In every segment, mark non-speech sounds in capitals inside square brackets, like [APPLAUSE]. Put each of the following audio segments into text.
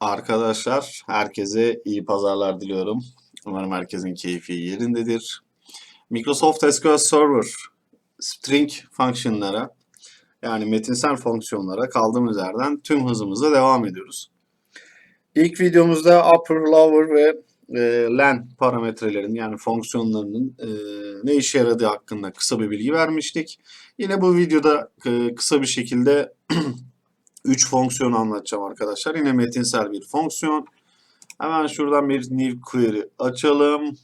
Arkadaşlar herkese iyi pazarlar diliyorum. Umarım herkesin keyfi yerindedir. Microsoft SQL Server string fonksiyonlara yani metinsel fonksiyonlara kaldığımız yerden tüm hızımızla devam ediyoruz. İlk videomuzda upper, lower ve e, len parametrelerin yani fonksiyonlarının e, ne işe yaradığı hakkında kısa bir bilgi vermiştik. Yine bu videoda e, kısa bir şekilde [CLEARS THROAT] 3 fonksiyon anlatacağım arkadaşlar. Yine metinsel bir fonksiyon. Hemen şuradan bir new query açalım.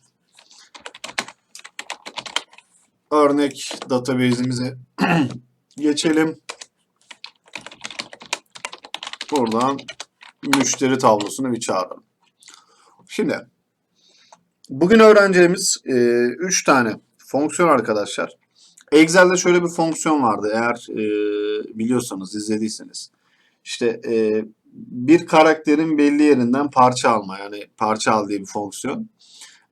Örnek database'imize [CLEARS THROAT] geçelim. Buradan müşteri tablosunu bir çağıralım. Şimdi bugün öğreneceğimiz 3 e, tane fonksiyon arkadaşlar. Excel'de şöyle bir fonksiyon vardı eğer e, biliyorsanız izlediyseniz. İşte e, bir karakterin belli yerinden parça alma yani parça al diye bir fonksiyon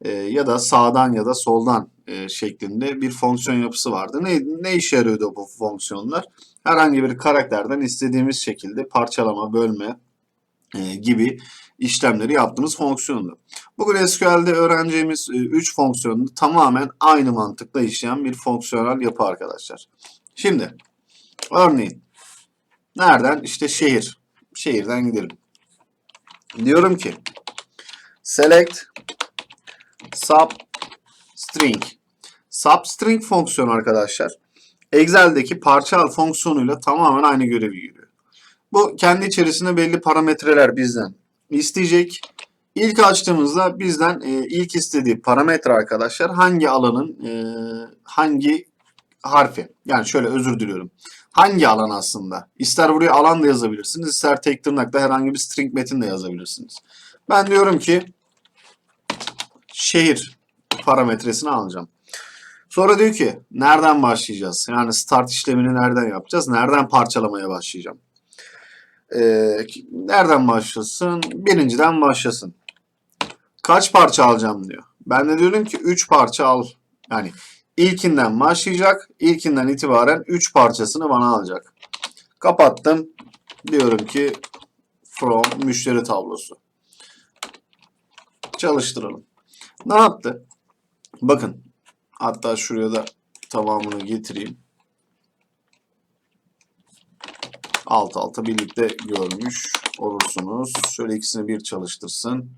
e, ya da sağdan ya da soldan e, şeklinde bir fonksiyon yapısı vardı. Ne, ne işe yarıyordu bu fonksiyonlar? Herhangi bir karakterden istediğimiz şekilde parçalama, bölme e, gibi işlemleri yaptığımız fonksiyondu. Bugün SQL'de öğreneceğimiz 3 e, fonksiyonu tamamen aynı mantıkla işleyen bir fonksiyonel yapı arkadaşlar. Şimdi örneğin nereden? İşte şehir. Şehirden gidelim. Diyorum ki select substring. Substring fonksiyonu arkadaşlar Excel'deki parça al fonksiyonuyla tamamen aynı görevi görüyor. Bu kendi içerisinde belli parametreler bizden isteyecek. İlk açtığımızda bizden e, ilk istediği parametre arkadaşlar hangi alanın e, hangi harfi. Yani şöyle özür diliyorum. Hangi alan aslında? İster buraya alan da yazabilirsiniz, ister tek tırnakla herhangi bir string metin de yazabilirsiniz. Ben diyorum ki şehir parametresini alacağım. Sonra diyor ki nereden başlayacağız? Yani start işlemini nereden yapacağız? Nereden parçalamaya başlayacağım? Ee, nereden başlasın? Birinciden başlasın. Kaç parça alacağım diyor. Ben de diyorum ki 3 parça al. Yani ilkinden başlayacak. İlkinden itibaren 3 parçasını bana alacak. Kapattım. Diyorum ki from müşteri tablosu. Çalıştıralım. Ne yaptı? Bakın. Hatta şuraya da tamamını getireyim. alt alta birlikte görmüş olursunuz. Şöyle ikisini bir çalıştırsın.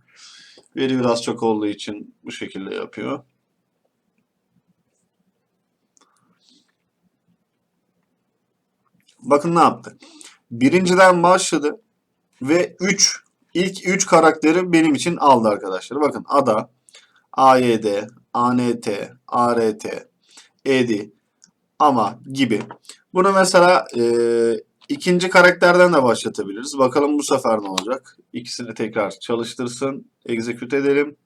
Veri biraz çok olduğu için bu şekilde yapıyor. Bakın ne yaptı. Birinciden başladı ve 3 ilk 3 karakteri benim için aldı arkadaşlar. Bakın ada, AYD, ANT, ART, EDI, ama gibi. Bunu mesela e, İkinci karakterden de başlatabiliriz. Bakalım bu sefer ne olacak? İkisini tekrar çalıştırsın. Execute edelim.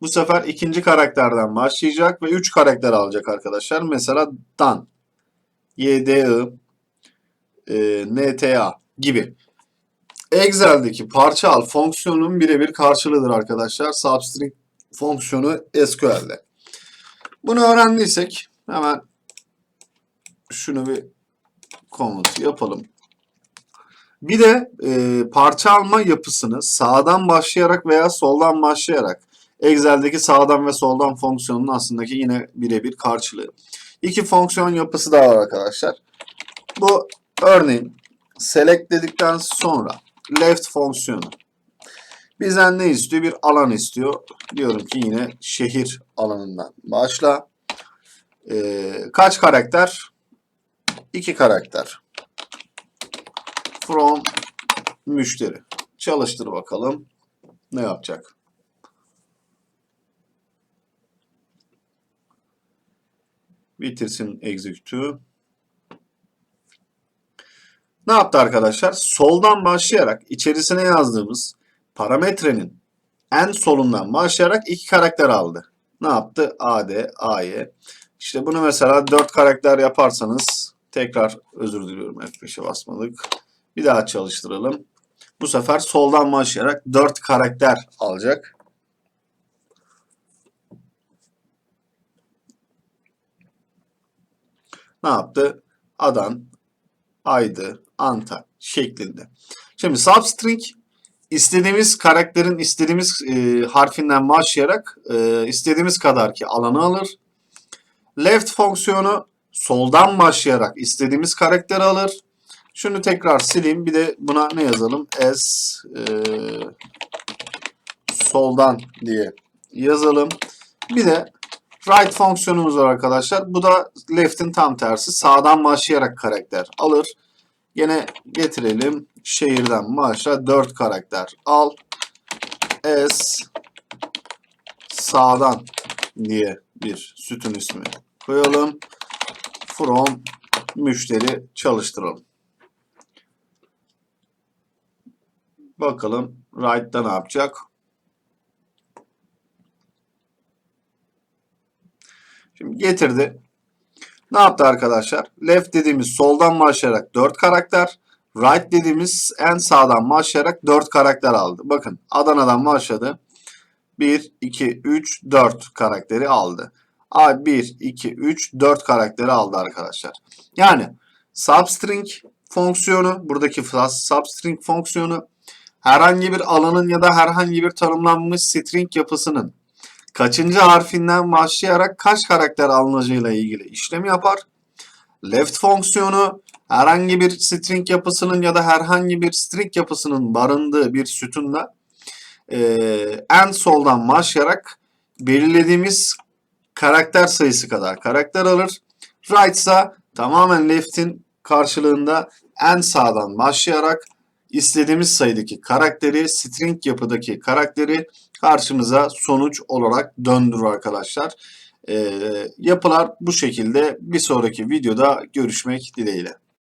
Bu sefer ikinci karakterden başlayacak ve 3 karakter alacak arkadaşlar. Mesela dan, YDI, e, NTA gibi. Excel'deki parça al fonksiyonun birebir karşılığıdır arkadaşlar. Substring fonksiyonu SQL'de. Bunu öğrendiysek hemen şunu bir komut yapalım. Bir de e, parça alma yapısını sağdan başlayarak veya soldan başlayarak Excel'deki sağdan ve soldan fonksiyonun aslında ki yine birebir karşılığı. İki fonksiyon yapısı daha var arkadaşlar. Bu örneğin select dedikten sonra left fonksiyonu bizden ne istiyor? Bir alan istiyor. Diyorum ki yine şehir alanından başla. Ee, kaç karakter? iki karakter. From müşteri. Çalıştır bakalım. Ne yapacak? Bitirsin execute'u. Ne yaptı arkadaşlar? Soldan başlayarak içerisine yazdığımız parametrenin en solundan başlayarak iki karakter aldı. Ne yaptı? AD, AY. İşte bunu mesela dört karakter yaparsanız Tekrar özür diliyorum F5'e basmadık. Bir daha çalıştıralım. Bu sefer soldan başlayarak 4 karakter alacak. Ne yaptı? Adan, aydı, anta şeklinde. Şimdi substring istediğimiz karakterin istediğimiz e, harfinden başlayarak e, istediğimiz kadar ki alanı alır. Left fonksiyonu soldan başlayarak istediğimiz karakteri alır. Şunu tekrar sileyim. Bir de buna ne yazalım? S e, soldan diye yazalım. Bir de right fonksiyonumuz var arkadaşlar. Bu da left'in tam tersi. Sağdan başlayarak karakter alır. Yine getirelim. Şehirden başla 4 karakter al. S sağdan diye bir sütun ismi koyalım. From müşteri çalıştıralım. Bakalım right'ta ne yapacak? Şimdi getirdi. Ne yaptı arkadaşlar? Left dediğimiz soldan başlayarak 4 karakter. Right dediğimiz en sağdan başlayarak 4 karakter aldı. Bakın Adana'dan başladı. 1, 2, 3, 4 karakteri aldı. A 1, 2, 3, 4 karakteri aldı arkadaşlar. Yani substring fonksiyonu, buradaki substring fonksiyonu herhangi bir alanın ya da herhangi bir tanımlanmış string yapısının kaçıncı harfinden başlayarak kaç karakter alınacağıyla ilgili işlem yapar. Left fonksiyonu herhangi bir string yapısının ya da herhangi bir string yapısının barındığı bir sütunda e, en soldan başlayarak belirlediğimiz karakter sayısı kadar karakter alır. Right ise tamamen left'in karşılığında en sağdan başlayarak istediğimiz sayıdaki karakteri, string yapıdaki karakteri karşımıza sonuç olarak döndürür arkadaşlar. Ee, yapılar bu şekilde. Bir sonraki videoda görüşmek dileğiyle.